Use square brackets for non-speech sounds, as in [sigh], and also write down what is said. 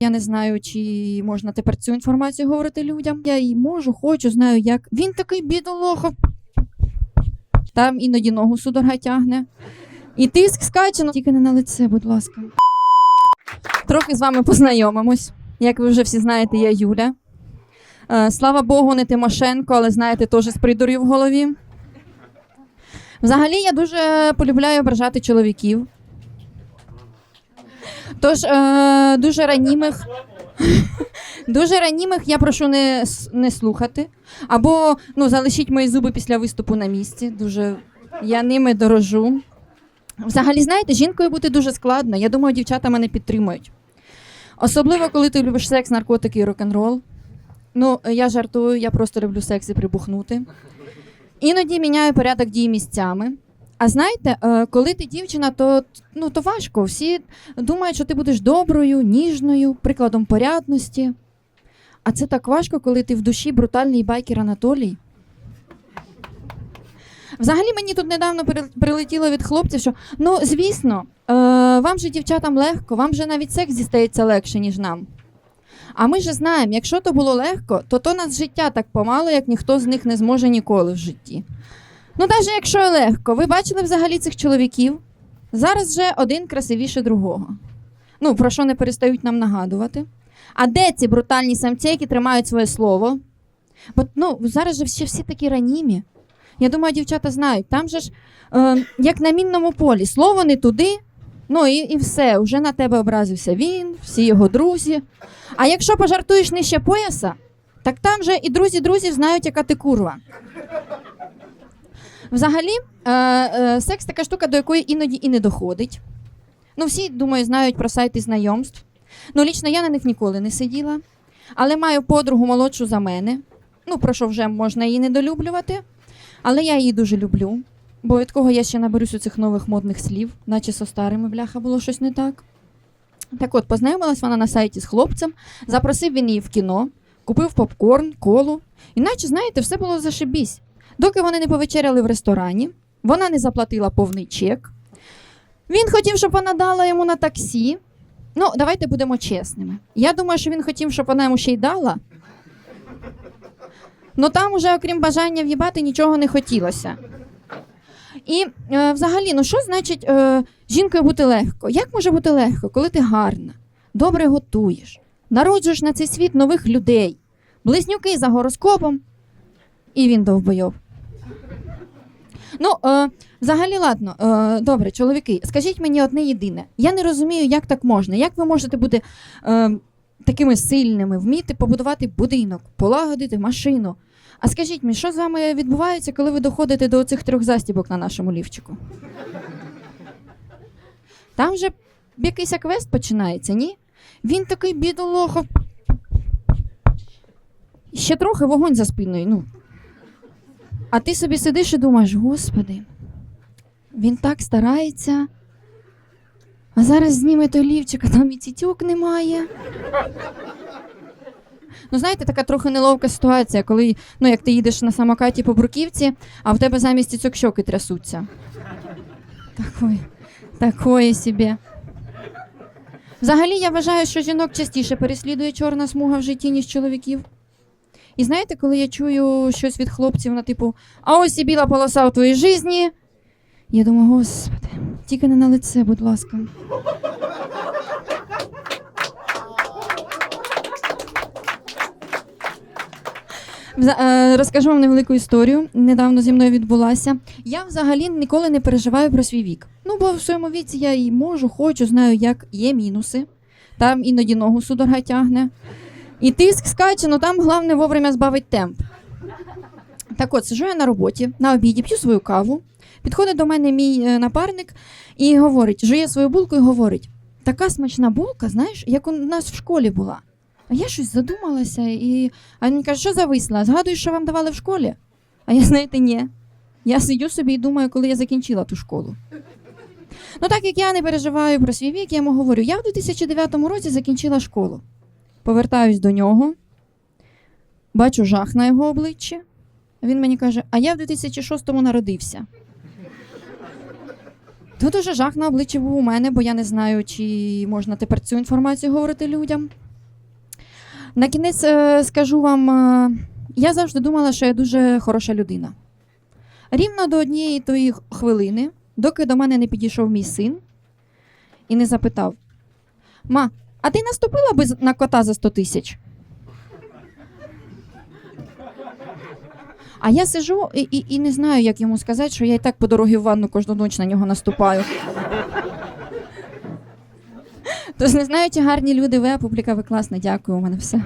Я не знаю, чи можна тепер цю інформацію говорити людям. Я її можу, хочу, знаю як. Він такий бідолоха. Там іноді ногу судорога тягне. І тиск скаче, ну, тільки не на лице, будь ласка. Трохи з вами познайомимось. Як ви вже всі знаєте, я Юля. Е, слава Богу, не Тимошенко, але знаєте, теж з придур'ю в голові. Взагалі, я дуже полюбляю ображати чоловіків. Тож е, дуже ранімих. [laughs] Дуже ранімих я прошу не, не слухати. Або ну, залишіть мої зуби після виступу на місці. Дуже я ними дорожу. Взагалі, знаєте, жінкою бути дуже складно. Я думаю, дівчата мене підтримують. Особливо, коли ти любиш секс, наркотики і рок-н-рол. Ну, я жартую, я просто люблю секс і прибухнути. Іноді міняю порядок дій місцями. А знаєте, е, коли ти дівчина, то, ну, то важко. Всі думають, що ти будеш доброю, ніжною, прикладом порядності. А це так важко, коли ти в душі брутальний байкер Анатолій. Взагалі мені тут недавно прилетіло від хлопців, що ну звісно, е, вам же дівчатам легко, вам же навіть секс дістається легше, ніж нам. А ми же знаємо, якщо то було легко, то то нас життя так помало, як ніхто з них не зможе ніколи в житті. Ну, навіть якщо легко, ви бачили взагалі цих чоловіків? Зараз же один красивіше другого. Ну, про що не перестають нам нагадувати. А де ці брутальні самці, які тримають своє слово? Бо ну, зараз же всі, всі такі ранімі. Я думаю, дівчата знають, там же ж, е, як на мінному полі, слово не туди, ну і, і все, вже на тебе образився він, всі його друзі. А якщо пожартуєш нижче пояса, так там же і друзі друзів знають, яка ти курва. Взагалі, е, е, секс така штука, до якої іноді і не доходить. Ну, всі, думаю, знають про сайти знайомств. Ну, лічно я на них ніколи не сиділа, але маю подругу молодшу за мене. Ну, про що вже можна її недолюблювати. Але я її дуже люблю. Бо від кого я ще наберусь у цих нових модних слів, наче со старими бляха було щось не так. Так от, познайомилась вона на сайті з хлопцем, запросив він її в кіно, купив попкорн, колу. Іначе, знаєте, все було зашибісь. Доки вони не повечеряли в ресторані, вона не заплатила повний чек. Він хотів, щоб вона дала йому на таксі. Ну, давайте будемо чесними. Я думаю, що він хотів, щоб вона йому ще й дала. Ну там уже, окрім бажання в'їбати, нічого не хотілося. І е, взагалі, ну що значить е, жінкою бути легко? Як може бути легко, коли ти гарна, добре готуєш, народжуєш на цей світ нових людей, близнюки за гороскопом, і він довбойов. Ну, е, взагалі, ладно, е, добре, чоловіки, скажіть мені одне єдине. Я не розумію, як так можна. Як ви можете бути е, такими сильними, вміти побудувати будинок, полагодити машину? А скажіть мені, що з вами відбувається, коли ви доходите до цих трьох застібок на нашому лівчику? Там вже якийсь квест починається, ні? Він такий бідолоха. Ще трохи вогонь за спиною. Ну. А ти собі сидиш і думаєш, господи, він так старається. А зараз зніме той лівчик, а там і цітюк немає. Ну, знаєте, така трохи неловка ситуація, коли ну, як ти їдеш на самокаті по бруківці, а в тебе замість цицьок щоки трясуться. Такої, такої собі. Взагалі, я вважаю, що жінок частіше переслідує чорна смуга в житті, ніж чоловіків. І знаєте, коли я чую щось від хлопців на типу, а ось і біла полоса у твоїй житті, я думаю, господи, тільки не на лице, будь ласка. Е, Розкажу вам невелику історію. Недавно зі мною відбулася. Я взагалі ніколи не переживаю про свій вік. Ну, бо в своєму віці я і можу, хочу, знаю, як є мінуси. Там іноді ногу судорога тягне. І тиск скаче, ну там головне вовремя збавить темп. Так от, сижу я на роботі, на обіді, п'ю свою каву. Підходить до мене мій е, напарник і говорить, жує свою булку і говорить: така смачна булка, знаєш, як у нас в школі була. А я щось задумалася, і а він каже, що зависла? Згадуєш, що вам давали в школі? А я, знаєте, ні. Я сидю собі і думаю, коли я закінчила ту школу. Ну, так як я не переживаю про свій вік, я йому говорю: я в 2009 році закінчила школу. Повертаюсь до нього, бачу жах на його обличчі. Він мені каже: а я в 2006-му народився. Тут уже жах на обличчі був у мене, бо я не знаю, чи можна тепер цю інформацію говорити людям. На кінець е, скажу вам, е, я завжди думала, що я дуже хороша людина. Рівно до однієї тої хвилини, доки до мене не підійшов мій син і не запитав: Ма, а ти наступила би на кота за 100 тисяч? А я сижу і, і, і не знаю, як йому сказати, що я і так по дорозі в ванну кожну ніч на нього наступаю. Тож не знаю, чи гарні люди, ви, а публіка ви класна. Дякую, у мене все.